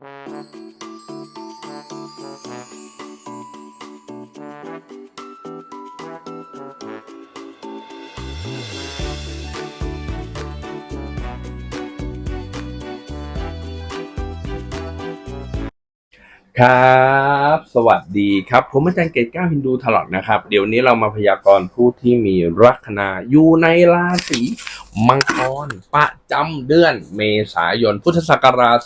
ครับ วัสดีครับ ผมอาจารย์เกตก้าฮินดูถลอดนะครับ เดี๋ยวนี้เรามาพยากรณ์ผู้ที่มีลัคนาอยู่ในราศีมังกรประจำเดือนเมษายน พุทธศักราช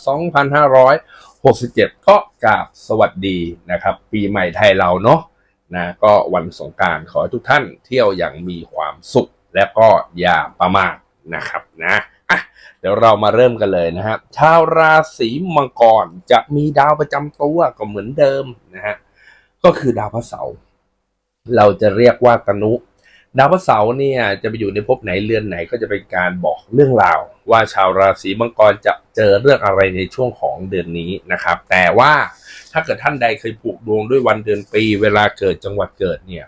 2567 ก็กราบสวัสดีนะครับ ปีใหม่ไทยเราเนาะนะก็วันสงการขอให้ทุกท่านเที่ยวอย่างมีความสุข และก็อย่าประมาทนะครับนะ อะเดี๋ยวเรามาเริ่มกันเลยนะครับชาวราศีมังกรจะมีดาวประจำตัวก็เหมือนเดิมนะฮะก็คือดาวพระเสาร์เราจะเรียกว่าตนุดาวพระเสาร์เนี่ยจะไปอยู่ในภพไหนเรือนไหนก็จะเป็นการบอกเรื่องราว ว่าชาวราศีมังกรจะเจอเรื่องอะไรในช่วงของเดือนนี้นะครับ แต่ว่าถ้าเกิดท่านใดเคยผูกดวงด้วยวันเดือนปีเวลาเกิดจังหวัดเกิดเนี่ย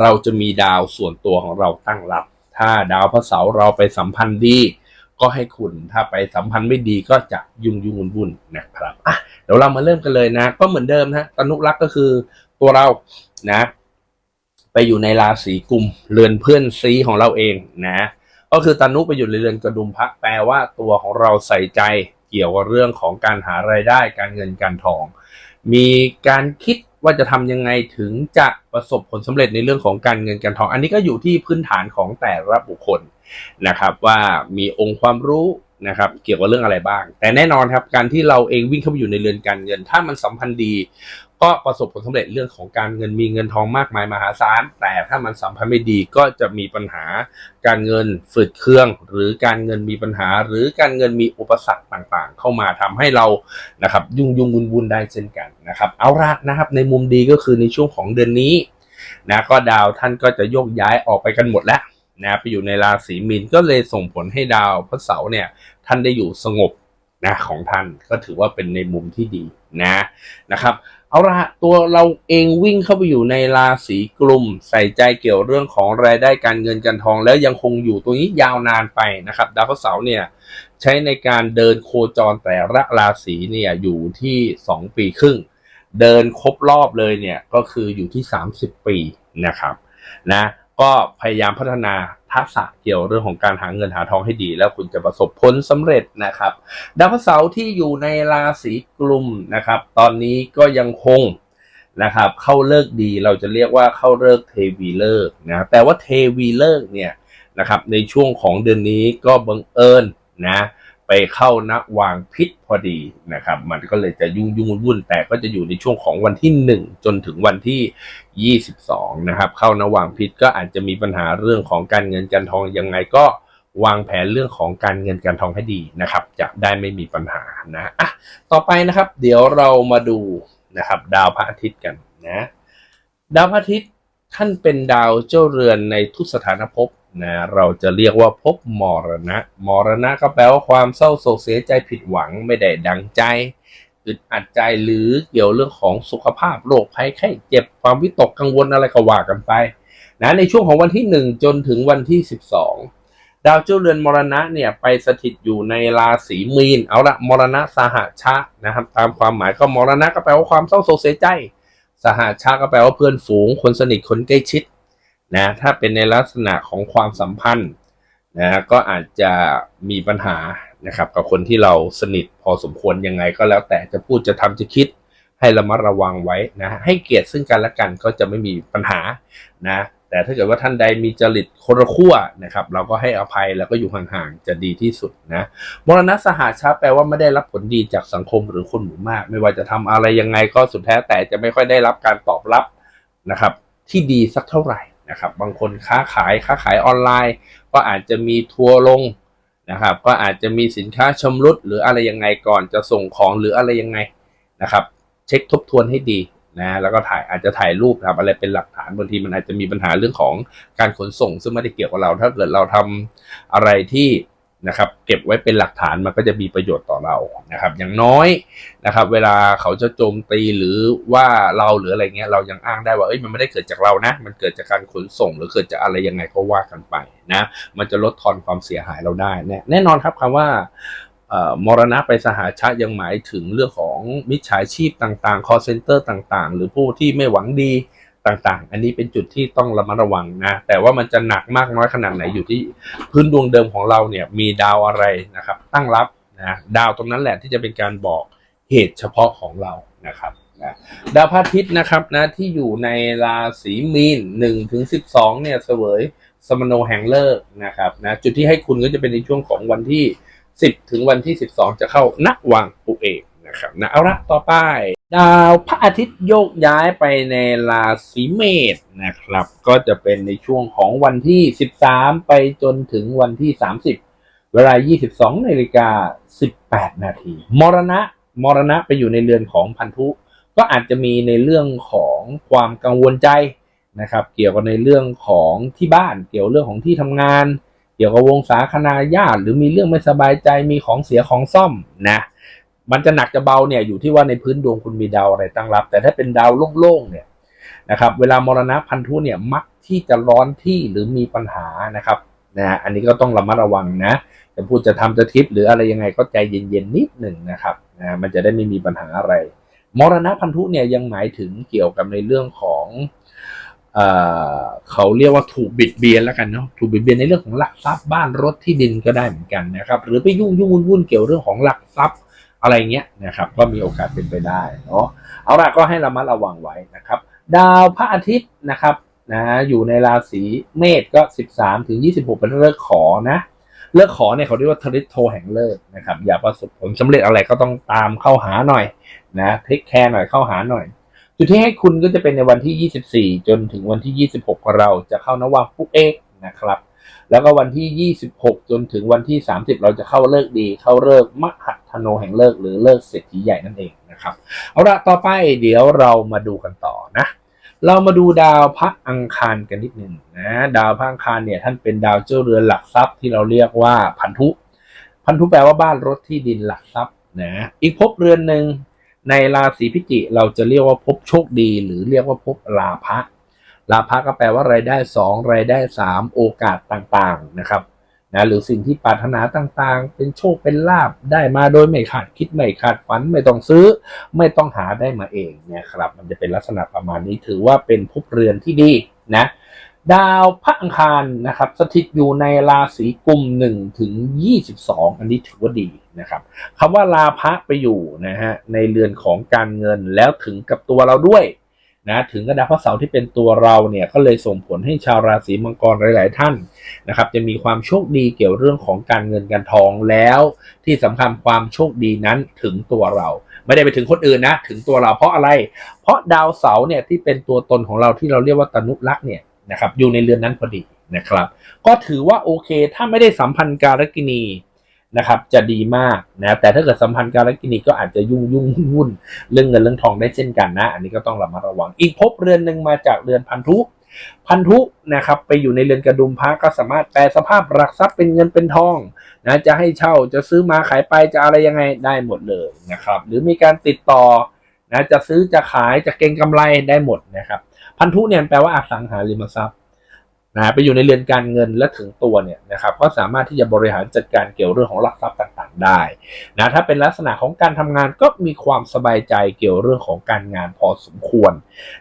เราจะมีดาวส่วนตัวของเราตั้งรับ ถ้าดาวพระเสาร์เราไปสัมพันธ์ดี ก็ให้คุณถ้าไปสัมพันธ์ไม่ดีก็จะยุ่งยุ่งวุ่นวุ่นนะครับอะเดี๋ยวเรามาเริ่มกันเลยนะ ก็เหมือนเดิมนะตนุรักษ์ก็คือตัวเรานะ ไปอยู่ในราศีกุมเรือนเพื่อนซีของเราเองนะ ก็คือตนุไปอยู่ในเรือนกระดุมพระแปลว่าตัวของเราใส่ใจเกี่ยวกับเรื่องของการหารายได้การเงินการทอง มีการคิดว่าจะทำยังไงถึงจะประสบผลสำเร็จในเรื่องของการเงินการทอง อันนี้ก็อยู่ที่พื้นฐานของแต่ละบุคคล นะครับ ว่ามีองค์ความรู้นะครับ เกี่ยวกับเรื่องอะไรบ้าง แต่แน่นอนครับการที่เราเองวิ่งเข้าไปอยู่ในเรือนการเงิน ถ้ามันสัมพันธ์ดี ก็ประสบผลสำเร็จเรื่องของการเงินมีเงินทองมากมายมหาศาลแต่ถ้ามันสัมพันธ์ไม่ดีก็จะมีปัญหาการเงินฝืดเครื่อง หรือการเงินมีปัญหา หรือการเงินมีอุปสรรคต่างๆ เข้ามาทำให้เรานะครับ ยุ่งยุ่งวุ่นวุ่นได้เช่นกันนะครับ เอาละนะครับ ในมุมดีก็คือในช่วงของเดือนนี้นะก็ดาวท่านก็จะโยกย้ายออกไปกันหมดแล้ว นะไปอยู่ในราศีมีนก็เลยส่งผลให้ดาวพระเสาร์เนี่ยท่านได้อยู่สงบนะของท่านก็ถือว่าเป็นในมุมที่ดีนะนะครับเอาละตัวเราเองวิ่งเข้าไปอยู่ในราศีกลุ่ม ใส่ใจเกี่ยวเรื่องของรายได้การเงินการทอง แล้วยังคงอยู่ตรงนี้ยาวนานไปนะครับ ดาวพฤหัสเนี่ยใช้ในการเดินโคจรแต่ละราศีเนี่ยอยู่ที่ 2 ปีครึ่ง เดินครบรอบเลยเนี่ยก็คืออยู่ที่ 30 ปีนะครับนะ ก็พยายามพัฒนาทักษะเกี่ยวเรื่องของการหาเงินหาทองให้ดี แล้วคุณจะประสบผลสำเร็จนะครับ ดาวพฤหัสบที่อยู่ในราศีกลุ่มนะครับ ตอนนี้ก็ยังคงนะครับ เข้าเลิกดีเราจะเรียกว่าเข้าเลิกเทวีเลิกนะแต่ว่าเทวีเลิกเนี่ยนะครับในช่วงของเดือนนี้ก็บังเอิญนะ ไปเข้านะวางพิษพอดีนะครับ มันก็เลยจะยุ่งยุ่งวุ่นแต่ก็จะอยู่ในช่วงของวันที่ 1 จนถึงวันที่ 22 นะครับ เข้านะวางพิษก็อาจจะมีปัญหาเรื่องของการเงินการทองยังไงก็วางแผนเรื่องของการเงินการทองให้ดีนะครับ จะได้ไม่มีปัญหานะอะต่อไปนะครับ เดี๋ยวเรามาดูนะครับ ดาวพระอาทิตย์กันนะ ดาวพระอาทิตย์ท่านเป็นดาวเจ้าเรือนในทุกสถานภพ นะเราจะเรียกว่าภพมรณะ มรณะก็แปลว่าความเศร้าโศกเสียใจผิดหวังไม่ได้ดังใจอึดอัดใจหรือเกี่ยวเรื่องของสุขภาพโรคภัยไข้เจ็บความวิตกกังวลอะไรก็ว่ากันไปนะในช่วงของวันที่ 1 จนถึงวันที่ 12 ดาวเจ้าเรือนมรณะเนี่ยไปสถิตอยู่ในราศีมีน เอาละมรณะสหชะนะครับตามความหมายก็มรณะก็แปลว่าความเศร้าโศกเสียใจ สหชาก็แปลว่าเพื่อนฝูงคนสนิทคนใกล้ชิด นะถ้าเป็นในลักษณะของความสัมพันธ์นะก็อาจจะมีปัญหานะครับกับคนที่เราสนิทพอสมควรยังไงก็แล้วแต่จะพูดจะทำจะคิดให้ระมัดระวังไว้นะให้เกียรติซึ่งกันและกันก็จะไม่มีปัญหานะแต่ถ้าเกิดว่าท่านใดมีจริตคนละขั้วนะครับเราก็ให้อภัยแล้วก็อยู่ห่างๆจะดีที่สุดนะมรณะสหชาติแปลว่าไม่ได้รับผลดีจากสังคมหรือคนหมู่มาก ไม่ว่าจะทำอะไรยังไงก็สุดแท้แต่จะไม่ค่อยได้รับการตอบรับนะครับที่ดีสักเท่าไหร่ นะครับ บางคนค้าขายค้าขายออนไลน์ ก็อาจจะมีทัวร์ลงนะครับ ก็อาจจะมีสินค้าชำรุดหรืออะไรยังไงก่อนจะส่งของหรืออะไรยังไงนะครับ เช็คทบทวนให้ดีนะแล้วก็ถ่ายอาจจะถ่ายรูปครับอะไรเป็นหลักฐานบางทีมันอาจจะมีปัญหาเรื่องของการขนส่ง ซึ่งไม่ได้เกี่ยวกับเรา ถ้าเกิดเราทำอะไรที่ นะครับ เก็บไว้เป็นหลักฐานมันก็จะมีประโยชน์ต่อเรานะครับ อย่างน้อยนะครับ เวลาเขาจะโจมตีหรือว่าเราหรืออะไรเงี้ยเรายังอ้างได้ว่าเอ้ยมันไม่ได้เกิดจากเรานะ มันเกิดจากการขนส่ง หรือเกิดจากอะไรยังไงก็ว่ากันไปนะ มันจะลดทอนความเสียหายเราได้แน่แน่นอนครับคำว่ามรณะไปสหาชายังหมายถึงเรื่องของมิจฉาชีพต่างๆ call center ต่างๆ หรือผู้ที่ไม่หวังดี ต่างๆ อันนี้เป็นจุดที่ต้องระมัดระวังนะ แต่ว่ามันจะหนักมากน้อยขนาดไหนอยู่ที่พื้นดวงเดิมของเราเนี่ยมีดาวอะไรนะครับ ตั้งรับนะดาวตรงนั้นแหละที่จะเป็นการบอกเหตุเฉพาะของเรานะครับนะดาวพระอาทิตย์นะครับนะที่อยู่ในราศีมีน1ถึง12เนี่ยเสวยสมโนแห่งเลิกษ์นะครับนะจุดที่ให้คุณก็จะเป็นในช่วงของวันที่ 10 ถึงวันที่ 12 จะเข้านักวังปุเอก นะครับนะเอาละต่อไป ดาวพระอาทิตย์โยกย้ายไปในราศีเมษนะครับ ก็จะเป็นในช่วงของวันที่ 13 ไปจนถึงวันที่ 30 เวลา 22นาฬิกา18 นาที มรณะ มรณะไปอยู่ในเรือนของพันธุ ก็อาจจะมีในเรื่องของความกังวลใจนะครับ เกี่ยวกับในเรื่องของที่บ้าน เกี่ยวเรื่องของที่ทำงาน เกี่ยวกับวงศาคณาญาติ หรือมีเรื่องไม่สบายใจ มีของเสียของซ่อมนะ มันจะหนักจะเบาเนี่ยอยู่ที่ว่าในพื้นดวงคุณมีดาวอะไรตั้งรับ แต่ถ้าเป็นดาวโล่งๆเนี่ยนะครับ เวลามรณะพันธุเนี่ยมักที่จะร้อนที่หรือมีปัญหานะครับนะฮะอันนี้ก็ต้องระมัดระวังนะจะพูดจะทำจะทิปหรืออะไรยังไงก็ใจเย็นๆนิดหนึ่งนะครับนะมันจะได้ไม่มีปัญหาอะไร มรณะพันธุเนี่ยยังหมายถึงเกี่ยวกับในเรื่องของเอเขาเรียกว่าถูกบิดเบียนแล้วกันเนาะถูกบิดเบียนในเรื่องของหลักทรัพย์บ้านรถที่ดินก็ได้เหมือนกันนะครับ หรือไปยุ่งยุ่งวุ่นวุ่นเกี่ยวเรื่องของหลักทรัพย์ อะไรเงี้ยนะครับก็มีโอกาสเป็นไปได้เนาะเอาละก็ให้ระมัดระวังไว้นะครับ ดาวพระอาทิตย์นะครับนะอยู่ในราศีเมษก็ 13 ถึง 26 เป็นเลิกขอนะเลิกขอเนี่ยเขาเรียกว่าทริโทแห่งเลิกนะครับอย่าประสบผลสำเร็จอะไรก็ต้องตามเข้าหาหน่อยนะเทคแคร์หน่อยเข้าหาหน่อย จุดที่ให้คุณก็จะเป็นในวันที่ 24 จนถึงวันที่ 26ขอเราจะเข้านวังปุ๊กเอกนะครับ แล้วก็วันที่ 26 จนถึงวันที่ 30 เราจะเข้าเลิกดี เข้าเลิกมหัทโนแห่งเลิกหรือเลิกเศรษฐีใหญ่นั่นเองนะครับ เอาละต่อไปเดี๋ยวเรามาดูกันต่อนะ เรามาดูดาวพระอังคารกันนิดหนึ่งนะ ดาวพระอังคารเนี่ยท่านเป็นดาวเจ้าเรือนหลักทรัพย์ที่เราเรียกว่าพันธุ พันธุแปลว่าบ้านรถที่ดินหลักทรัพย์นะ อีกภพเรือนหนึ่งในราศีพิจิเราจะเรียกว่าภพโชคดี หรือเรียกว่าภพลาภะ ลาภะก็แปลว่ารายได้สองรายได้สามโอกาสต่างๆนะครับนะหรือสิ่งที่ปรารถนาต่างๆ เป็นโชคเป็นลาบได้มาโดยไม่ขาดคิดไม่ขาดฝันไม่ต้องซื้อ ไม่ต้องหาได้มาเองเนี่ยครับ มันจะเป็นลักษณะประมาณนี้ถือว่าเป็นภพเรือนที่ดีนะดาวพระอังคารนะครับ สถิตอยู่ในราศีกุม1ถึง22 อันนี้ถือว่าดีนะครับคำว่าลาภะไปอยู่นะฮะในเรือนของการเงินแล้วถึงกับตัวเราด้วย นะถึงกับดาวพระเสาร์ที่เป็นตัวเราเนี่ยก็เลยส่งผลให้ชาวราศีมังกรหลาย ๆ ท่านนะครับจะมีความโชคดีเกี่ยวเรื่องของการเงินการทองแล้ว ที่สำคัญความโชคดีนั้นถึงตัวเรา ไม่ได้ไปถึงคนอื่นนะ ถึงตัวเราเพราะอะไร เพราะดาวเสาร์เนี่ยที่เป็นตัวตนของเราที่เราเรียกว่าตนุลักษ์เนี่ยนะครับอยู่ในเรือนนั้นพอดีนะครับ ก็ถือว่าโอเคถ้าไม่ได้สัมพันธ์การกินี นะครับ จะดีมากนะแต่ถ้าเกิดสัมพันธ์การกินีก็อาจจะยุ่งยุ่งวุ่นเรื่องเงินเรื่องทองได้เช่นกันนะ อันนี้ก็ต้องระมัดระวัง อีกภพเรือนหนึ่งมาจากเรือนพันธุพันธุนะครับไปอยู่ในเรือนกระดุมพระก็สามารถแปลสภาพหลักทรัพย์เป็นเงินเป็นทองนะจะให้เช่าจะซื้อมาขายไปจะอะไรยังไงได้หมดเลยนะครับ หรือมีการติดต่อนะจะซื้อจะขายจะเก็งกำไรได้หมดนะครับ พันธุเนี่ยแปลว่าอสังหาริมทรัพย์ นะไปอยู่ในเรือนการเงินและถึงตัวเนี่ยนะครับก็สามารถที่จะบริหารจัดการเกี่ยวเรื่องของหลักทรัพย์ต่างๆ ได้นะถ้าเป็นลักษณะของการทำงานก็มีความสบายใจเกี่ยวเรื่องของการงานพอสมควร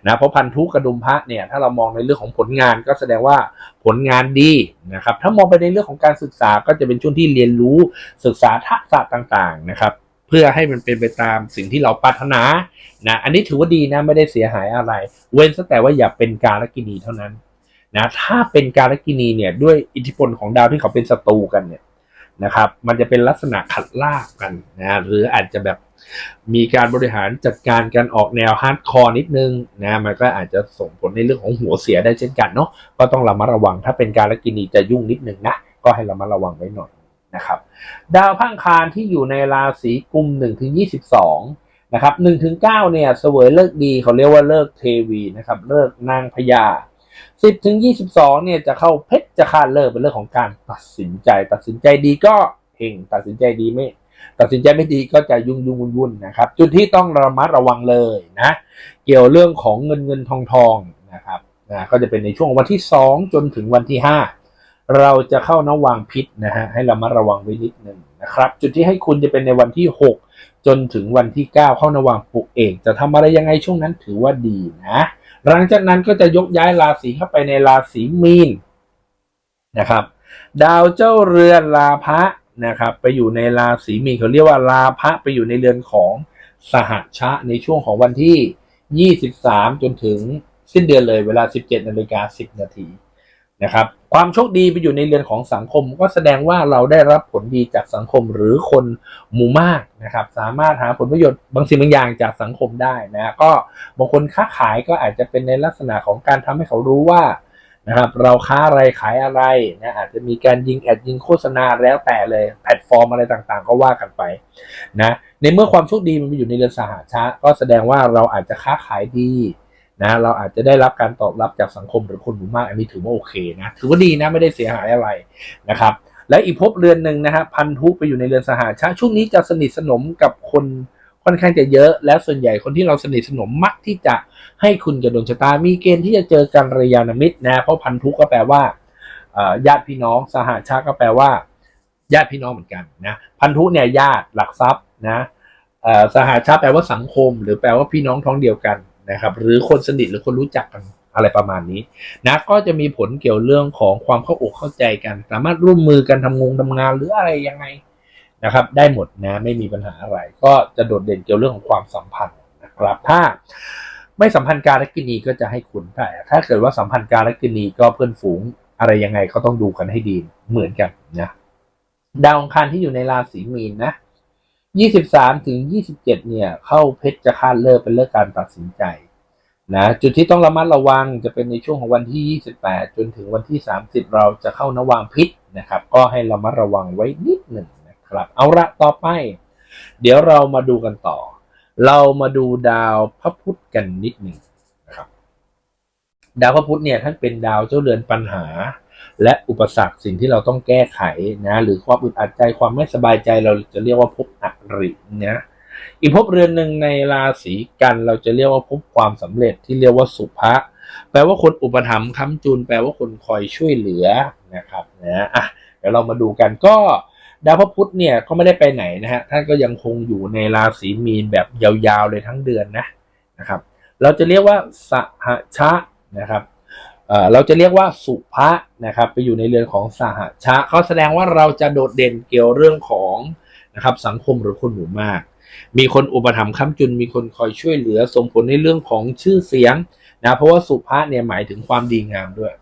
นะเพราะพันธุกระดุมพระเนี่ยถ้าเรามองในเรื่องของผลงานก็แสดงว่าผลงานดีนะครับถ้ามองไปในเรื่องของการศึกษาก็จะเป็นช่วงที่เรียนรู้ศึกษาทักษะต่างๆนะครับเพื่อให้มันเป็นไปตามสิ่งที่เราปรารถนานะอันนี้ถือว่าดีนะไม่ได้เสียหายอะไร เว้นแต่ว่าอย่าเป็นการกินีเท่านั้น นะถ้าเป็นการกินีเนี่ยด้วยอิทธิพลของดาวที่เขาเป็นศัตรูกันเนี่ยนะครับ มันจะเป็นลักษณะขัดลากกันนะหรืออาจจะแบบมีการบริหารจัดการการออกแนวฮาร์ดคอร์นิดนึงนะมันก็อาจจะส่งผลในเรื่องของหัวเสียได้เช่นกันเนาะก็ต้องระมัดระวังถ้าเป็นการกินีจะยุ่งนิดนึงนะก็ให้ระมัดระวังไว้หน่อยนะครับ ดาวพังคารที่อยู่ในราศีกุม1ถึง22นะครับ1ถึง9เนี่ยเสวยเลิกดีเขาเรียกว่าเลิกเทวีนะครับเลิกนางพญา 10ถึง22 เนี่ยจะเข้าเพชรจะขาดเลิกเป็นเรื่องของการตัดสินใจ ตัดสินใจดีก็เฮงตัดสินใจดีไม่ตัดสินใจไม่ดีก็จะยุ่งยุ่งวุ่นวุ่นนะครับ จุดที่ต้องระมัดระวังเลยนะ เกี่ยวเรื่องของเงินเงินทองทองนะครับนะก็จะเป็นในช่วงวันที่ 2 จนถึงวันที่ 5 เราจะเข้านวางพิษนะฮะให้ระมัดระวังไว้นิดหนึ่งนะครับ จุดที่ให้คุณจะเป็นในวันที่ 6 จนถึงวันที่ 9 เข้านวังปุกเอกจะทำอะไรยังไงช่วงนั้นถือว่าดีนะ หลังจากนั้นก็จะยกย้ายราศีเข้าไปในราศีมีนนะครับ ดาวเจ้าเรือนลาภะนะครับ ไปอยู่ในราศีมีนเขาเรียกว่าลาภะไปอยู่ในเรือนของสหชะในช่วงของวันที่ 23 จนถึงสิ้นเดือนเลยเวลา 17นาฬิกา10นาทีนะครับ ความโชคดีไปอยู่ในเรือนของสังคม ก็แสดงว่าเราได้รับผลดีจากสังคมหรือคนหมู่มากนะครับ สามารถหาผลประโยชน์บางสิ่งบางอย่างจากสังคมได้นะก็บางคนค้าขายก็อาจจะเป็นในลักษณะของการทำให้เขารู้ว่านะครับเราค้าอะไรขายอะไรนะอาจจะมีการยิงแอดยิงโฆษณาแล้วแต่เลยแพลตฟอร์มอะไรต่างๆ ก็ว่ากันไปนะในเมื่อความโชคดีมันไปอยู่ในเรือนสหชาก็แสดงว่าเราอาจจะค้าขายดี นะเราอาจจะได้รับการตอบรับจากสังคมหรือคนหมู่มากอันนี้ถือว่าโอเคนะถือว่าดีนะไม่ได้เสียหายอะไรนะครับ และอีกภพเรือนหนึ่งนะฮะพันธุไปอยู่ในเรือนสหชาช่วงนี้จะสนิทสนมกับคนค่อนข้างจะเยอะ และส่วนใหญ่คนที่เราสนิทสนมมักที่จะให้คุณกับดวงชะตามีเกณฑ์ที่จะเจอกันระยาณมิตรนะเพราะพันธุก็แปลว่าญาติพี่น้องสหชาติก็แปลว่า ญาติพี่น้องเหมือนกันนะพันธุเนี่ยญาติหลักทรัพย์นะสหชาติแปลว่าสังคม หรือแปลว่าพี่น้องท้องเดียวกัน นะครับหรือคนสนิทหรือคนรู้จักกันอะไรประมาณนี้นะก็จะมีผลเกี่ยวเรื่องของความเข้าอกเข้าใจกัน สามารถร่วมมือกันทำงงทำงานหรืออะไรยังไงนะครับ ได้หมดนะไม่มีปัญหาอะไร ก็จะโดดเด่นเกี่ยวเรื่องของความสัมพันธ์นะครับถ้าไม่สัมพันธ์การกินีก็จะให้คุณแต่ถ้าเกิดว่าสัมพันธ์การกินีก็เพื่อนฝูงอะไรยังไงก็ต้องดูกันให้ดีเหมือนกันนะดาวองคารที่อยู่ในราศีมีนนะ 23ถึง27เจ็ดเนี่ย เข้าเพชรจะคาดเลิกเป็นเรื่องการตัดสินใจนะจุดที่ต้องระมัดระวังจะเป็นในช่วงของวันที่ 28 จนถึงวันที่ 30 เราจะเข้านวางพิษนะครับ ก็ให้ระมัดระวังไว้นิดหนึ่งนะครับ เอาละต่อไป เดี๋ยวเรามาดูกันต่อ เรามาดูดาวพระพุธกันนิดหนึ่งนะครับ ดาวพระพุธเนี่ยท่านเป็นดาวเจ้าเรือนปัญหา และอุปสรรคสิ่งที่เราต้องแก้ไขนะหรือความอึดอัดใจความไม่สบายใจเราจะเรียกว่าภพอรินะอีกภพเรือนหนึ่งในราศีกันเราจะเรียกว่าภพความสำเร็จที่เรียกว่าสุภะแปลว่าคนอุปถัมภ์ค้ำจุน แปลว่าคนคอยช่วยเหลือนะครับนะอะเดี๋ยวเรามาดูกันก็ดาวพระพุธเนี่ยก็ไม่ได้ไปไหนนะฮะท่านก็ยังคงอยู่ในราศีมีนแบบยาวๆเลยทั้งเดือนนะนะครับ เราจะเรียกว่าสหชะนะครับ เราจะเรียกว่าสุภะนะครับไปอยู่ในเรือนของสหชะเขาแสดงว่าเราจะโดดเด่นเกี่ยวเรื่องของนะครับสังคมหรือคนหมู่มาก มีคนอุปถัมภ์ค้ำจุนมีคนคอยช่วยเหลือส่งผลในเรื่องของชื่อเสียงนะเพราะว่าสุภะเนี่ยหมายถึงความดีงามด้วย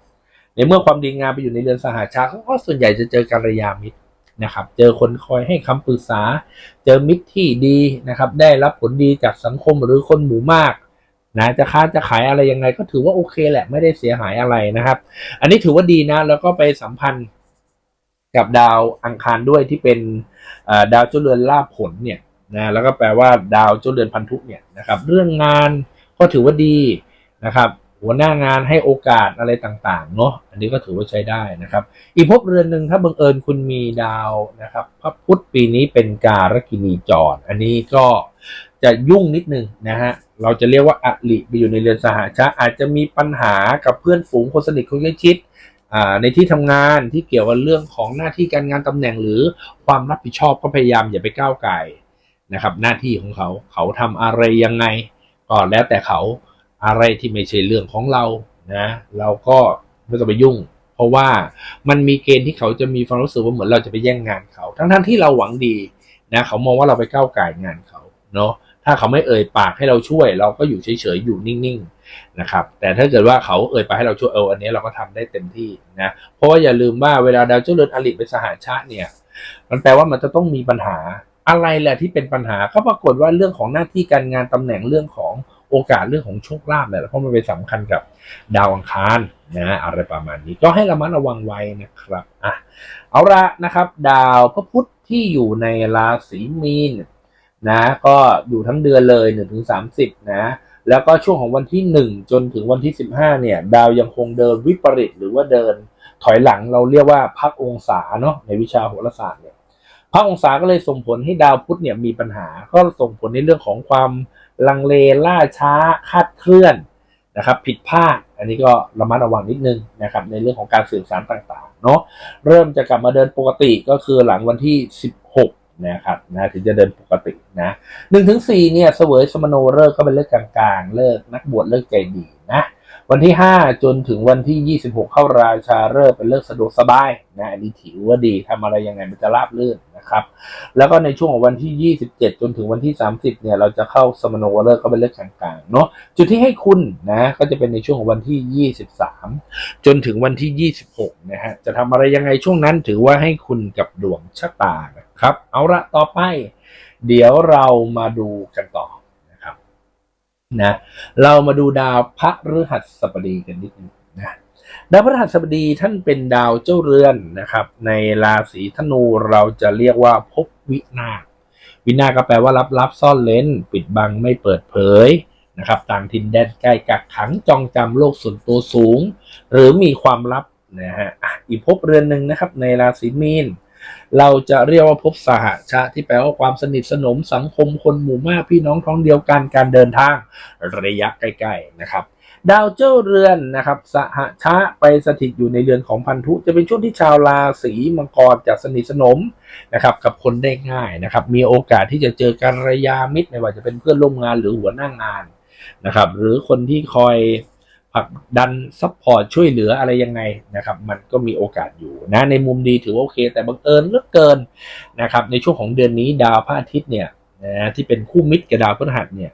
ในเมื่อความดีงามไปอยู่ในเรือนสหชาเขาก็ส่วนใหญ่จะเจอกัลยามิตรนะครับ เจอคนคอยให้คำปรึกษา เจอมิตรที่ดีนะครับ ได้รับผลดีจากสังคมหรือคนหมู่มาก นะจะค้าจะขายอะไรยังไงก็ถือว่าโอเคแหละไม่ได้เสียหายอะไรนะครับ อันนี้ถือว่าดีนะ แล้วก็ไปสัมพันธ์กับดาวอังคารด้วยที่เป็นดาวเจ้าเรือนลาภผลเนี่ยนะแล้วก็แปลว่าดาวเจ้าเรือนพันธุเนี่ยนะครับ เรื่องงานก็ถือว่าดีนะครับ หัวหน้างานให้โอกาสอะไรต่างๆเนาะอันนี้ก็ถือว่าใช้ได้นะครับ อีกภพเรือนหนึ่งถ้าบังเอิญคุณมีดาวนะครับพระพุธปีนี้เป็นการกินีจรอันนี้ก็จะยุ่งนิดนึงนะฮะ เราจะเรียกว่าอลิไปอยู่ในเรือนสหชาอาจจะมีปัญหากับเพื่อนฝูงคนสนิทคนใกล้ชิดในที่ทำงานที่เกี่ยวกับเรื่องของหน้าที่การงานตำแหน่งหรือความรับผิดชอบก็พยายามอย่าไปก้าวไก่นะครับหน้าที่ของเขาเขาทำอะไรยังไงก็แล้วแต่เขาอะไรที่ไม่ใช่เรื่องของเรานะเราก็ไม่ต้องไปยุ่ง เพราะว่ามันมีเกณฑ์ที่เขาจะมีความรู้สึกว่าเหมือนเราจะไปแย่งงานเขา ทั้งๆทที่เราหวังดีนะเขามองว่าเราไปก้าวไก่งานเขาเนาะ ถ้าเขาไม่เอ่ยปากให้เราช่วย เราก็อยู่เฉยๆอยู่นิ่งๆนะครับ แต่ถ้าเกิดว่าเขาเอ่ยปากให้เราช่วยเอออันนี้เราก็ทำได้เต็มที่นะเพราะว่าอย่าลืมว่าเวลาดาวเจ้าเรือนอลิเป็นสหชาติเนี่ย มันแปลว่ามันจะต้องมีปัญหาอะไรแหละที่เป็นปัญหาก็ปรากฏว่าเรื่องของหน้าที่การงานตำแหน่งเรื่องของโอกาสเรื่องของโชคลาภเนี่ยเพราะมันไปสำคัญกับดาวอังคารนะอะไรประมาณนี้ก็ให้ระมัดระวังไว้นะครับอะเอาละนะครับ ดาวพระพุธที่อยู่ในราศีมีน นะก็อยู่ทั้งเดือนเลย1นถึงสานะ แล้วก็ช่วงของวันที่ 1 จนถึงวันที่ 15 เนี่ย ดาวยังคงเดินวิปริตหรือว่าเดินถอยหลังเราเรียกว่าพักองศาเนาะในวิชาโหราศาสตร์เนี่ยพักองศาก็เลยส่งผลให้ดาวพุธเนี่ยมีปัญหา ก็ส่งผลในเรื่องของความลังเลล่าช้าคาดเคลื่อนนะครับ ผิดพลาด อันนี้ก็ระมัดระวังนิดนึงนะครับในเรื่องของการสื่อสารต่างๆเนาะเริ่มจะกลับมาเดินปกติก็คือหลังวันที่16 นะครับนะถึงจะเดินปกตินะหนึ่งถึงสี่เนี่ยเสวยสมโนเลิกก็เป็นเลิกกลางๆ เลิกนักบวชเลิกใจดีนะวันที่ 5 จนถึงวันที่ 26 เข้าราชาเลิกเป็นเลิกสะดวกสบายนะอันนี้ถือว่าดีทำอะไรยังไงมันจะราบรื่นนะครับ แล้วก็ในช่วงของวันที่ 27 จนถึงวันที่ 30เนี่ยเราจะเข้าสมโนเลิกก็เป็นเลิกกลางๆเนาะจุดที่ให้คุณนะก็จะเป็นในช่วงของวันที่ 23 จนถึงวันที่ 26นะฮะจะทำอะไรยังไงช่วงนั้นถือว่าให้คุณกับดวงชะตานะ ครับ เอาละต่อไป เดี๋ยวเรามาดูกันต่อนะครับนะเรามาดูดาวพระฤหัสบดีกันนิดนึงนะดาวพระฤหัสบดีท่านเป็นดาวเจ้าเรือนนะครับ ในราศีธนูเราจะเรียกว่าภพวินาศวินาศก็แปลว่าลับลับซ่อนเลนปิดบังไม่เปิดเผยนะครับ ต่างถิ่นแดนใกล้กักขังจองจำโลกส่วนตัวสูง หรือมีความลับนะฮะอีกภพเรือนหนึ่งนะครับ ในราศีมีน เราจะเรียกว่าภพสหชาที่แปลว่าความสนิทสนมสังคมคนหมู่มากพี่น้องท้องเดียวกันการเดินทางระยะใกล้ๆนะครับดาวเจ้าเรือนนะครับสหชะไปสถิตอยู่ในเรือนของพันธุจะเป็นช่วงที่ชาวราศีมังกรจะสนิทสนมนะครับกับคนได้ง่ายนะครับ มีโอกาสที่จะเจอการระยามิตรไม่ว่าจะเป็นเพื่อนร่วมงานหรือหัวหน้างานนะครับ หรือคนที่คอย ผลักดันซัพพอร์ตช่วยเหลืออะไรยังไงนะครับ มันก็มีโอกาสอยู่นะในมุมดีถือว่าโอเค แต่บังเอิญเลือเกินนะครับในช่วงของเดือนนี้ดาวพระอาทิตย์เนี่ยนะที่เป็นคู่มิตรกับดาวพฤหัสเนี่ย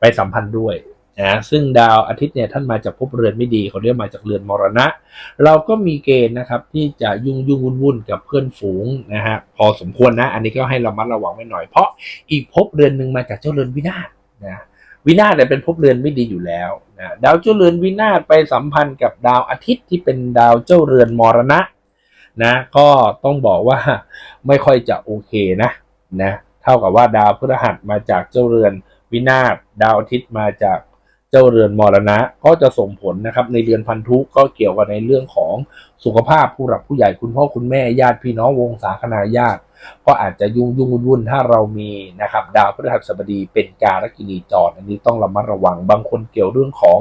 ไปสัมพันธ์ด้วยนะซึ่งดาวอาทิตย์เนี่ยท่านมาจากภพเรือนไม่ดีเขาเรียกมาจากเรือนมรณะ เราก็มีเกณฑ์นะครับที่จะยุ่งยุ่งวุ่นวุ่นกับเพื่อนฝูงนะฮะพอสมควรนะ อันนี้ก็ให้ระมัดระวังไว้หน่อยเพราะอีกภพเรือนหนึ่งมาจากเจ้าเรือนวินาศนะ วินาศเนี่ยเป็นภพเรือนไม่ดีอยู่แล้วนะดาวเจ้าเรือนวินาศไปสัมพันธ์กับดาวอาทิตย์ที่เป็นดาวเจ้าเรือนมรณะนะก็ต้องบอกว่าไม่ค่อยจะโอเคนะนะเท่ากับว่าดาวพฤหัสมาจากเจ้าเรือนวินาศดาวอาทิตย์มาจากเจ้าเรือนมรณะ ก็จะส่งผลนะครับในเรือนพันธุก็เกี่ยวกับในเรื่องของสุขภาพผู้หลักผู้ใหญ่คุณพ่อคุณแม่ญาติพี่น้องวงศาคณาญาติ ก็อาจจะยุ่งยุ่งวุ่นวุ่นถ้าเรามีนะครับดาวพฤหัสบดีเป็นการกินีจรอันนี้ต้องระมัดระวังบางคนเกี่ยวเรื่องของ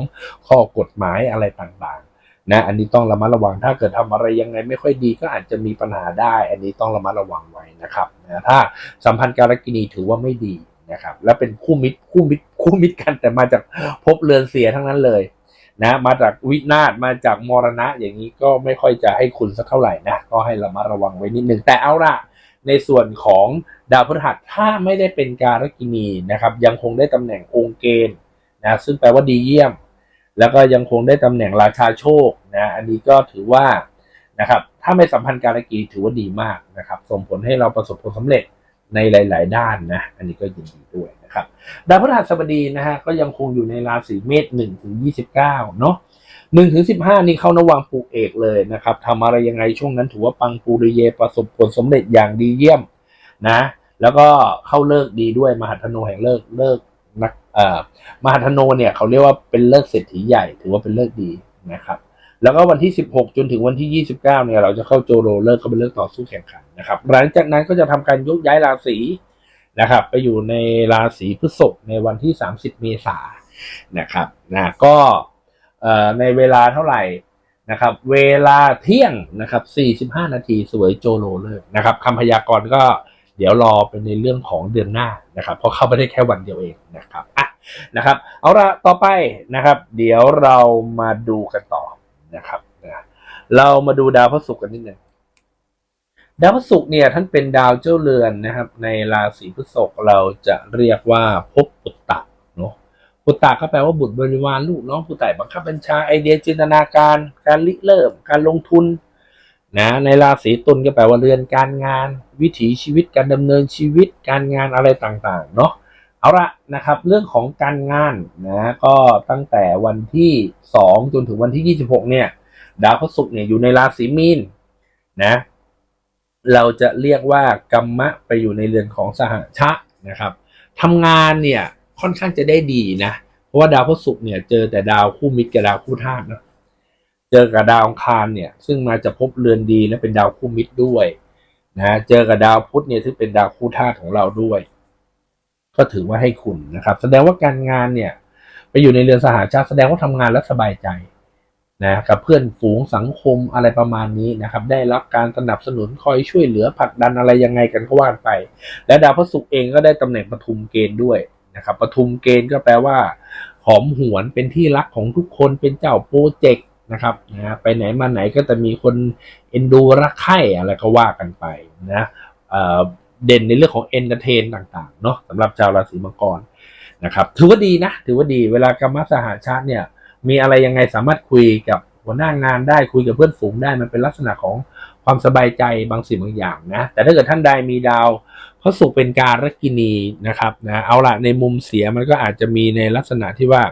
ข้อกฎหมายอะไรต่างๆนะอันนี้ต้องระมัดระวังถ้าเกิดทำอะไรยังไงไม่ค่อยดีก็อาจจะมีปัญหาได้ อันนี้ต้องระมัดระวังไว้นะครับนะถ้าสัมพันธ์การกินีถือว่าไม่ดีนะครับและเป็นคู่มิตรคู่มิตรคู่มิตรกันแต่มาจากภพเรือนเสียทั้งนั้นเลยนะมาจากวินาศมาจากมรณะอย่างนี้ก็ไม่ค่อยจะให้คุณสักเท่าไหร่นะก็ให้ระมัดระวังไว้นิดนึงแต่เอาละ ในส่วนของดาวพฤหัสถ้าไม่ได้เป็นการกินีนะครับ ยังคงได้ตำแหน่งองค์เกณฑ์นะซึ่งแปลว่าดีเยี่ยม แล้วก็ยังคงได้ตำแหน่งราชาโชคนะอันนี้ก็ถือว่านะครับถ้าไม่สัมพันธ์การกินีถือว่าดีมากนะครับส่งผลให้เราประสบผลสำเร็จในหลาย ๆ ด้านนะอันนี้ก็ยินดีด้วยนะครับดาวพฤหัสบดีนะฮะก็ยังคงอยู่ในราศีเมษหนึ่งถึงยี่สิบเก้าเนาะ หนึ่งถึงสิบห้านี่เข้านวังปลูกเอกเลยนะครับทำอะไรยังไงช่วงนั้นถือว่าปังปูริเยประสบผลสำเร็จอย่างดีเยี่ยมนะ แล้วก็เข้าเลิกดีด้วยมหาธนูแห่งเลิกเลิกนักเอ่อมหาธนูเนี่ยเขาเรียกว่าเป็นเลิกเศรษฐีใหญ่ ถือว่าเป็นเลิกดีนะครับแล้วก็วันที่ 16 จนถึงวันที่ 29 เนี่ยเราจะเข้าโจโรเลิกก็เป็นเลิกต่อสู้แข่งขันนะครับ หลังจากนั้นก็จะทำการยกย้ายราศีนะครับ ไปอยู่ในราศีพฤษภในวันที่ 30 เมษายนนะครับนะก็ ในเวลาเท่าไหร่นะครับ เวลาเที่ยงนะครับ 45 นาทีสวยโจโลเลิกนะครับคำพยากรณ์ก็เดี๋ยวรอเป็นในเรื่องของเดือนหน้านะครับ เพราะเข้าไปได้แค่วันเดียวเองนะครับอะนะครับ เอาละต่อไปนะครับ เดี๋ยวเรามาดูกันต่อนะครับนะเรามาดูดาวพระศุกร์กันนิดหนึ่งดาวพฤหัสเนี่ยท่านเป็นดาวเจ้าเรือนนะครับ ในราศีพฤษภเราจะเรียกว่าภพปุตตะ ปุตตะก็แปลว่าบุตรบริวารลูกน้องผู้ใต้บังคับบัญชาไอเดียจินตนาการ การริเริ่ม การลงทุนนะในราศีตุลก็แปลว่าเรือนการงาน วิถีชีวิตการดำเนินชีวิตการงานอะไรต่างๆเนาะเอาละนะครับ เรื่องของการงานนะก็ตั้งแต่วันที่ 2 จนถึงวันที่ 26 เนี่ย ดาวพฤหัสเนี่ยอยู่ในราศีมีนนะเราจะเรียกว่ากรรมะไปอยู่ในเรือนของสหชะนะครับทำงานเนี่ย ค่อนข้างจะได้ดีนะ เพราะว่าดาวพฤหัสเนี่ยเจอแต่ดาวคู่มิตรกับดาวคู่ธาตุนะเจอกับดาวอังคารเนี่ย ซึ่งมาจะพบเรือนดีและเป็นดาวคู่มิตรด้วยนะเจอกับดาวพุธเนี่ยซึ่งเป็นดาวคู่ธาตุของเราด้วย ก็ถือว่าให้คุณนะครับ แสดงว่าการงานเนี่ย ไปอยู่ในเรือนสหชาติแสดงว่าทำงานแล้วสบายใจนะกับเพื่อนฝูงสังคมอะไรประมาณนี้นะครับ ได้รับการสนับสนุนคอยช่วยเหลือผลักดันอะไรยังไงกันก็ว่านไป และดาวพระศุกร์เองก็ได้ตำแหน่งปทุมเกณฑ์ด้วย นะครับปทุมเกณฑ์ก็แปลว่า หอมหวนเป็นที่รักของทุกคนเป็นเจ้าโปรเจกต์นะครับนะไปไหนมาไหนก็จะมีคนเอ็นดูรักใคร่อะไรก็ว่ากันไปนะเอ่อเด่นในเรื่องของเอนเตอร์เทนต่างๆเนาะสำหรับชาวราศีมังกรนะครับถือว่าดีนะ ถือว่าดีเวลากรรมสหชาติเนี่ย มีอะไรยังไงสามารถคุยกับหัวหน้างานได้คุยกับเพื่อนฝูงได้มันเป็นลักษณะของความสบายใจบางสิ่งบางอย่างนะ แต่ถ้าเกิดท่านใดมีดาว พระศุกร์เป็นการรักินีนะครับนะเอาละในมุมเสียมันก็อาจจะมีในลักษณะที่ว่า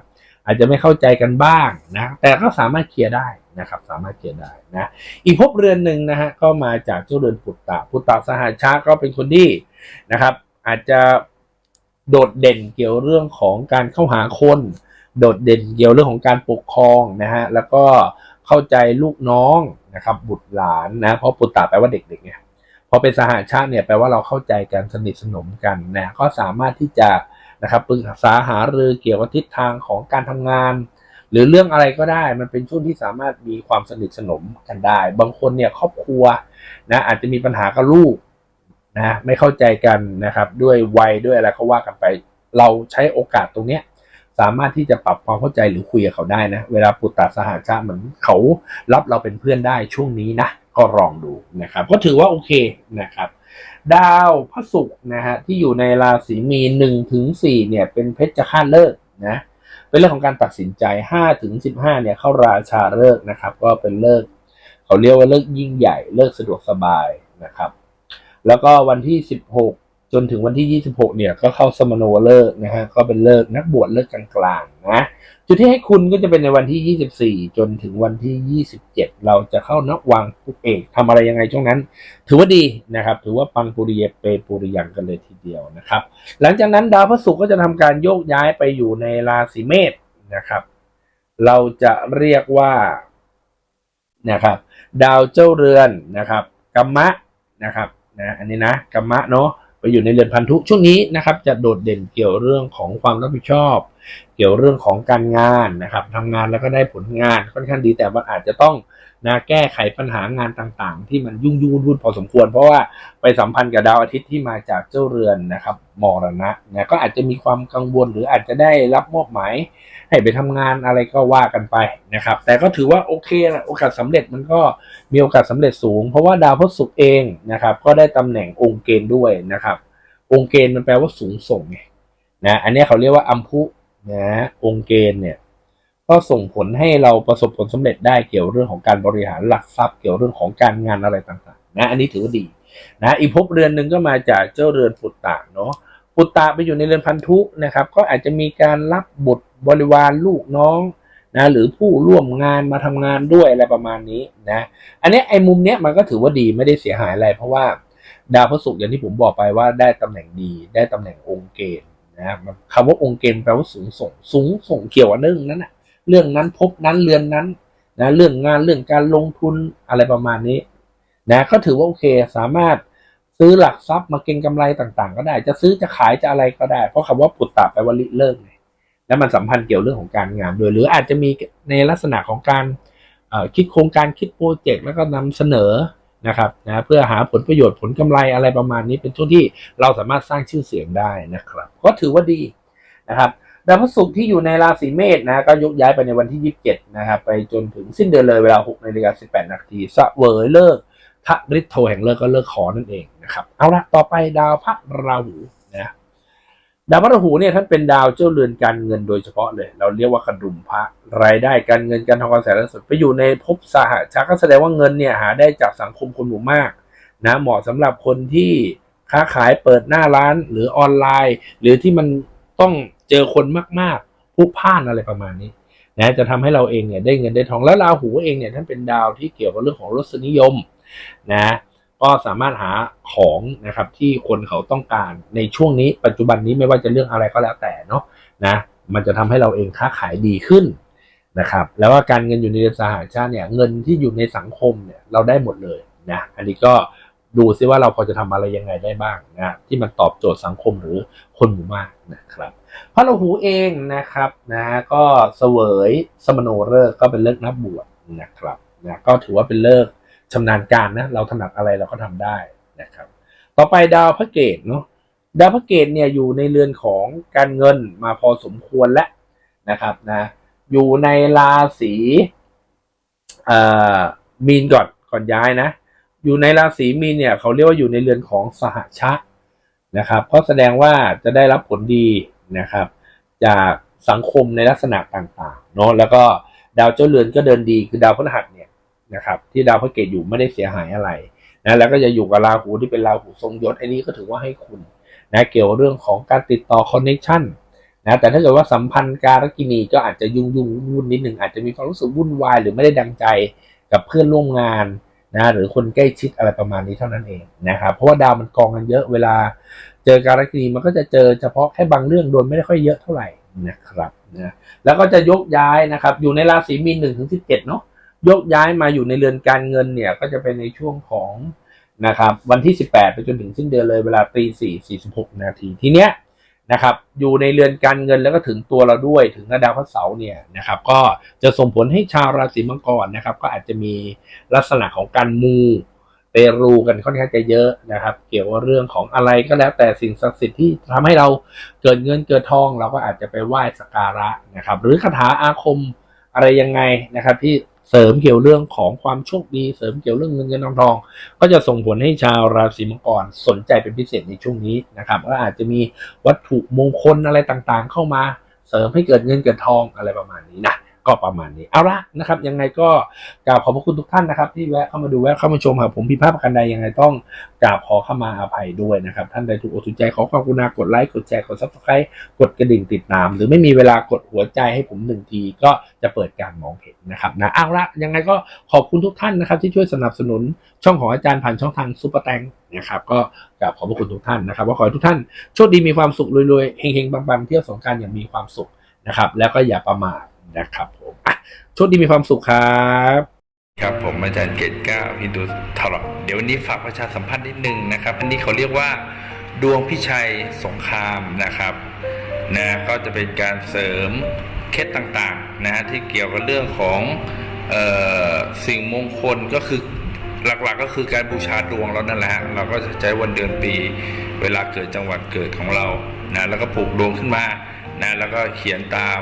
อาจจะไม่เข้าใจกันบ้างนะแต่ก็สามารถเคลียร์ได้นะครับสามารถเคลียร์ได้นะอีกภพเรือนหนึ่งนะฮะก็มาจากเจ้าเรือนปุตตะปุตตะสหชาก็เป็นคนที่นะครับ อาจจะโดดเด่นเกี่ยวเรื่องของการเข้าหาคน โดดเด่นเกี่ยวเรื่องของการปกครองนะฮะแล้วก็เข้าใจลูกน้องนะครับบุตรหลานนะเพราะปุตตะแปลว่าเด็กๆไง พอเป็นสหชาติเนี่ยแปลว่าเราเข้าใจกันสนิทสนมกันนะก็สามารถที่จะนะครับปรึกษาหารือเกี่ยวกับทิศทางของการทำงาน หรือเรื่องอะไรก็ได้ มันเป็นช่วงที่สามารถมีความสนิทสนมกันได้ บางคนเนี่ยครอบครัวนะอาจจะมีปัญหากับลูกนะไม่เข้าใจกันนะครับด้วยวัยด้วยอะไรก็ว่ากันไป เราใช้โอกาสตรงเนี้ยสามารถที่จะปรับความเข้าใจหรือคุยกับเขาได้นะ เวลาปุตตะสหชาติเหมือนเขารับเราเป็นเพื่อนได้ช่วงนี้นะ ก็ลองดูนะครับ ก็ถือว่าโอเคนะครับ ดาวพระศุกร์นะฮะที่อยู่ในราศีมีนหนึ่งถึงสี่เนี่ย เป็นเพชฌฆาตเลิกนะเป็นเรื่องของการตัดสินใจห้าถึงสิบห้าเนี่ยเข้าราชาเลิกนะครับ ก็เป็นเลิกเขาเรียกว่าเลิกยิ่งใหญ่เลิกสะดวกสบายนะครับ แล้วก็วันที่สิบหก จนถึงวันที่ 26 เนี่ยก็เข้าสมโนเลิกนะฮะก็เป็นเลิกนักบวชเลิกกลางๆนะจุดที่ให้คุณก็จะเป็นในวันที่ 24 จนถึงวันที่ 27 เราจะเข้านับวางปุกเอกทำอะไรยังไงช่วงนั้น ถือว่าดีนะครับ ถือว่าปังปุริเยเปปุริยังกันเลยทีเดียวนะครับ หลังจากนั้นดาวพระศุกร์ก็จะทำการโยกย้ายไปอยู่ในราศีเมษนะครับ เราจะเรียกว่านะครับ ดาวเจ้าเรือนนะครับกัมมะนะครับนะอันนี้นะกัมมะเนาะ ไปอยู่ในเรือนพันธุช่วงนี้นะครับจะโดดเด่นเกี่ยวเรื่องของความรับผิดชอบ เกี่ยวเรื่องของการงานนะครับทำงานแล้วก็ได้ผลงานค่อนข้างดีแต่มันอาจจะต้อง นะแก้ไขปัญหางานต่างๆ ที่มันยุ่งยุ่งวุ่นๆพอสมควร เพราะว่าไปสัมพันธ์กับดาวอาทิตย์ที่มาจากเจ้าเรือนนะครับมรณะนะก็อาจจะมีความกังวลหรืออาจจะได้รับมอบหมายให้ไปทำงานอะไรก็ว่ากันไปนะครับ แต่ก็ถือว่าโอเคนะโอกาสสำเร็จมันก็มีโอกาสสำเร็จสูง เพราะว่าดาวพฤหัสเองนะครับ ก็ได้ตำแหน่งองค์เกณฑ์ด้วยนะครับ องค์เกณฑ์มันแปลว่าสูงส่งไงนะอันนี้เขาเรียกว่าอัมพุนะองค์เกณฑ์เนี่ย ก็ส่งผลให้เราประสบผลสำเร็จได้เกี่ยวเรื่องของการบริหารหลักทรัพย์ เกี่ยวเรื่องของการงานอะไรต่างๆนะอันนี้ถือว่าดีนะอีกภพเรือนหนึ่งก็มาจากเจ้าเรือนปุตตะเนาะปุตตะไปอยู่ในเรือนพันธุนะครับ ก็อาจจะมีการรับบทบริวารลูกน้องนะหรือผู้ร่วมงานมาทำงานด้วยอะไรประมาณนี้นะอันนี้ไอ้มุมเนี้ยมันก็ถือว่าดีไม่ได้เสียหายอะไร เพราะว่าดาวพฤหัสอย่างที่ผมบอกไปว่าได้ตำแหน่งดี ได้ตำแหน่งองค์เกณฑ์นะคำว่าองค์เกณฑ์แปลว่าสูงส่งสูงส่งเกี่ยวกับเรื่องนั้นนะ เรื่องนั้นพบนั้นเรือนนั้นนะเรื่องงานเรื่องการลงทุนอะไรประมาณนี้นะก็ถือว่าโอเคสามารถซื้อหลักทรัพย์มาเก็งกำไรต่างๆ ก็ได้ จะซื้อจะขายจะอะไรก็ได้ เพราะคำว่าปุตตะแปลว่าลิเลิกไงแล้วมันสัมพันธ์เกี่ยวเรื่องของการงานด้วย หรืออาจจะมีในลักษณะของการคิดโครงการคิดโปรเจกต์แล้วก็นำเสนอนะครับนะเพื่อหาผลประโยชน์ผลกำไรอะไรประมาณนี้ เป็นช่วงที่เราสามารถสร้างชื่อเสียงได้นะครับ ก็ถือว่าดีนะครับ ดาวพฤหัสที่อยู่ในราศีเมษนะก็ยกย้ายไปในวันที่ 27 นะครับ ไปจนถึงสิ้นเดือนเลยเวลา6นาฬิกา18 นาทีสะเวยเลิกทริโทแห่งเลิกก็เลิกขอนั่นเองนะครับ เอาละต่อไปดาวพระราหูนะดาวพระราหูเนี่ยท่านเป็นดาวเจ้าเรือนการเงินโดยเฉพาะเลย เราเรียกว่ากระดุมพระรายได้การเงินการทำการแสนสุดไปอยู่ในภพสหชาติก็แสดงว่าเงินเนี่ยหาได้จากสังคมคนหมู่มากนะเหมาะสำหรับคนที่ค้าขายเปิดหน้าร้านหรือออนไลน์ หรือที่มันต้อง เจอคนมากๆผู้พ่านอะไรประมาณนี้นะจะทำให้เราเองเนี่ยได้เงินได้ทองแล้วราหูเองเนี่ยท่านเป็นดาวที่เกี่ยวกับเรื่องของรสนิยมนะก็สามารถหาของนะครับที่คนเขาต้องการในช่วงนี้ปัจจุบันนี้ไม่ว่าจะเรื่องอะไรก็แล้วแต่เนาะนะมันจะทำให้เราเองค้าขายดีขึ้นนะครับแล้วว่าการเงินอยู่ในเดือนสหชาติเนี่ยเงินที่อยู่ในสังคมเนี่ยเราได้หมดเลยนะอันนี้ก็ ดูซิว่าเราพอจะทำอะไรยังไงได้บ้างนะที่มันตอบโจทย์สังคมหรือคนหมู่มากนะครับพระราหูเองนะครับนะก็เสวยสมโนฤกษ์ก็เป็นเลิกนับบวชนะครับนะก็ถือว่าเป็นเลิกษ์ชำนาญการนะเราถนัดอะไรเราก็ทำได้นะครับ ต่อไปดาวพระเกตเนาะดาวพระเกตเนี่ยอยู่ในเรือนของการเงินมาพอสมควรแล้วนะครับนะอยู่ในราศีเอ่อมีนก่อนก่อนย้ายนะ อยู่ในราศีมีนเนี่ยเขาเรียกว่าอยู่ในเรือนของสหชะนะครับเพราะแสดงว่าจะได้รับผลดีนะครับ จากสังคมในลักษณะต่างๆเนาะแล้วก็ดาวเจ้าเรือนก็เดินดีคือดาวพฤหัสเนี่ยนะครับที่ดาวพระเกตอยู่ไม่ได้เสียหายอะไรนะแล้วก็จะอยู่กับราหูที่เป็นราหูทรงยศอันนี้ก็ถือว่าให้คุณนะเกี่ยวเรื่องของการติดต่อคอนเน c ชันนะแต่ถ้าเกิดว่าสัมพันธ์การกินีก็อาจจะยุ่งยุ่งวุ่นนิดหนึ่งอาจจะมีความรู้สึกวุ่นวายหรือไม่ได้ดังใจกับเพื่อนร่วมงาน นะหรือคนใกล้ชิดอะไรประมาณนี้เท่านั้นเองนะครับเพราะว่าดาวมันกองกันเยอะเวลาเจอการกินีมันก็จะเจอเฉพาะแค่บางเรื่องโดนไม่ได้ค่อยเยอะเท่าไหร่นะครับนะแล้วก็จะยกย้ายนะครับ อยู่ในราศีมีนหนึ่งถึงสิบเจ็ดเนาะยกย้ายมาอยู่ในเรือนการเงินเนี่ยก็จะเป็นในช่วงของนะครับวันที่สิบแปดไปจนถึงสิ้นเดือนเลยเวลาตีสี่สี่สิบหกนาทีทีเนี้ย นะครับอยู่ในเรือนการเงินแล้วก็ถึงตัวเราด้วยถึงดาวพระเสาร์เนี่ยนะครับก็จะส่งผลให้ชาวราศีมังกรนะครับ ก็อาจจะมีลักษณะของการมูเปรูกันค่อนข้างจะเยอะนะครับ เกี่ยวกับเรื่องของอะไรก็แล้วแต่สิ่งศักดิ์สิทธิ์ที่ทำให้เราเกิดเงินเกิดทอง เราก็อาจจะไปไหว้สักการะนะครับ หรือคาถาอาคมอะไรยังไงนะครับที่ เสริมเกี่ยวเรื่องของความโชคดี เสริมเกี่ยวเรื่องเงินเงินทองทอง ก็จะส่งผลให้ชาวราศีมังกรสนใจเป็นพิเศษในช่วงนี้นะครับก็อาจจะมีวัตถุมงคลอะไรต่างๆ เข้ามา เสริมให้เกิดเงินเกิดทองอะไรประมาณนี้นะ ก็ประมาณนี้เอาละนะครับยังไงก็กราบขอบพระคุณทุกท่านนะครับ ที่แวะเข้ามาดูแวะเข้ามาชมหาผมผิดพลาดประการใดยังไงต้องกราบขอเข้ามาอาภัยด้วยนะครับ ท่านใดถูกอกถูกใจขอความกรุณากดไลค์กดแชร์กดซับสไครต์กดกระดิ่งติดตาม หรือไม่มีเวลากดหัวใจให้ผมหนึ่งทีก็จะเปิดการมองเห็นนะครับนะเอาละยังไงก็ขอบคุณทุกท่านนะครับที่ช่วยสนับสนุนช่องของอาจารย์ผ่านช่องทางซุปเปอร์แตงนะครับก็กราบขอบพระคุณทุกท่านนะครับว่าขอให้ทุกท่านโชคดีมีความสุขรวยๆเฮงๆปังๆเที่ยวสงการอย่างมีความสุขนะครับแล้วก็อย่าประมาท นะครับผมอะโชคดีมีความสุขครับครับผมอาจารย์เกตก้าฮินดูทอร์เดี๋ยววันนี้ฝากประชาสัมพันธ์นิดนึงนะครับ อันนี้เขาเรียกว่าดวงพิชัยสงครามนะครับนะก็จะเป็นการเสริมเคล็ดต่างๆนะฮะที่เกี่ยวกับเรื่องของออสิ่งมงคลก็คือหลักๆก็คือการบูชาดวงเรานั่นแหละเราก็จะใช้วันเดือนปี เวลาเกิดจังหวัดเกิดของเรานะแล้วก็ผูกดวงขึ้นมานะแล้วก็เขียนตาม